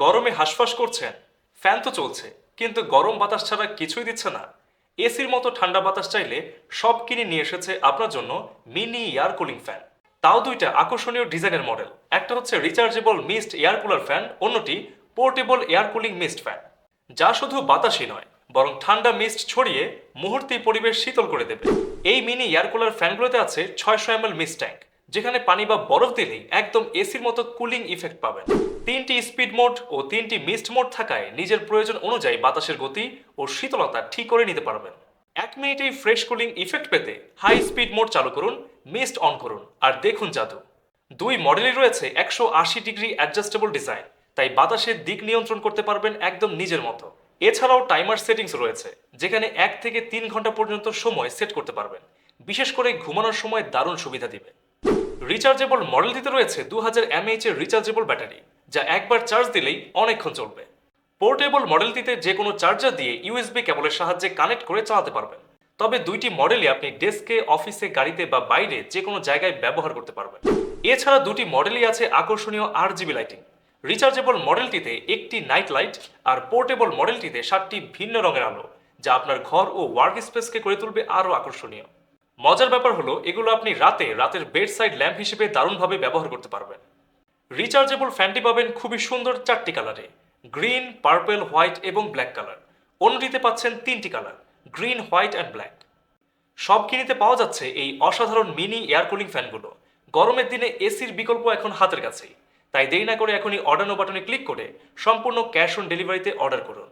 গরমে হাঁসফাঁস করছেন ফ্যান তো চলছে, কিন্তু গরম বাতাস ছাড়া কিছুই দিচ্ছে না। এসির মতো ঠান্ডা বাতাস চাইলে সব কিনে নিয়ে এসেছে আপনার জন্য মিনি এয়ার কুলিং ফ্যান। তাও দুইটা আকর্ষণীয় ডিজাইনের মডেল, একটা হচ্ছে rechargeable mist air cooler fan, অন্যটি portable air cooling mist fan. যা শুধু বাতাসই নয়, বরং ঠান্ডা মিস্ট ছড়িয়ে মুহূর্তেই পরিবেশ শীতল করে দেবে। এই মিনি এয়ার কুলার ফ্যানগুলোতে আছে ছয়শো এম এল মিস্ট ট্যাঙ্ক। যেখানে পানি বা বরফ দিলেই একদম এসির মতো কুলিং ইফেক্ট পাবেন। তিনটি স্পিড মোড ও তিনটি মিস্ট মোড থাকায় নিজের প্রয়োজন অনুযায়ী বাতাসের গতি ও শীতলতা ঠিক করে নিতে পারবেন। এক মিনিটেই ফ্রেশ কুলিং ইফেক্ট পেতে হাই স্পিড মোড চালু করুন, মিস্ট অন করুন আর দেখুন জাদু। দুই মডেলই রয়েছে একশো আশি ডিগ্রি অ্যাডজাস্টেবল ডিজাইন, তাই বাতাসের দিক নিয়ন্ত্রণ করতে পারবেন একদম নিজের মতো। এছাড়াও টাইমার সেটিংস রয়েছে, যেখানে এক থেকে তিন ঘণ্টা পর্যন্ত সময় সেট করতে পারবেন। বিশেষ করে ঘুমানোর সময় দারুণ সুবিধা দিবে। রিচার্জেবল মডেলটিতে রয়েছে দু হাজার এমএইচ এর রিচার্জেবল ব্যাটারি যা একবার চার্জ দিলেই অনেকক্ষণ চলবে। পোর্টেবল মডেলটিতে যে কোনো চার্জার দিয়ে ইউএসবি কেবলের সাহায্যে কানেক্ট করে চালাতে পারবেন। তবে দুইটি মডেলই আপনি ডেস্কে, অফিসে, গাড়িতে বা বাইরে যে কোনো জায়গায় ব্যবহার করতে পারবেন। এছাড়া দুটি মডেলই আছে আকর্ষণীয় আর জিবি লাইটিং রিচার্জেবল মডেলটিতে একটি নাইট লাইট আর পোর্টেবল মডেলটিতে সাতটি ভিন্ন রঙের আলো, যা আপনার ঘর ও ওয়ার্ক স্পেসকে করে তুলবে আরও আকর্ষণীয়। মজার ব্যাপার হলো, এগুলো আপনি রাতে রাতের বেড সাইড ল্যাম্প হিসেবে দারুণভাবে ব্যবহার করতে পারবেন। রিচার্জেবল ফ্যানটি পাবেন খুবই সুন্দর চারটি কালারে, গ্রিন, পার্পল, হোয়াইট এবং ব্ল্যাক কালার। অন্যটিতে পাচ্ছেন তিনটি color, green, white and black. সব কিনিতে পাওয়া যাচ্ছে এই অসাধারণ মিনি এয়ার কুলিং ফ্যানগুলো। গরমের দিনে এসির বিকল্প এখন হাতের কাছেই। তাই দেরি না করে এখনই অর্ডার নো বাটনে ক্লিক করে সম্পূর্ণ ক্যাশ অন ডেলিভারিতে অর্ডার করুন।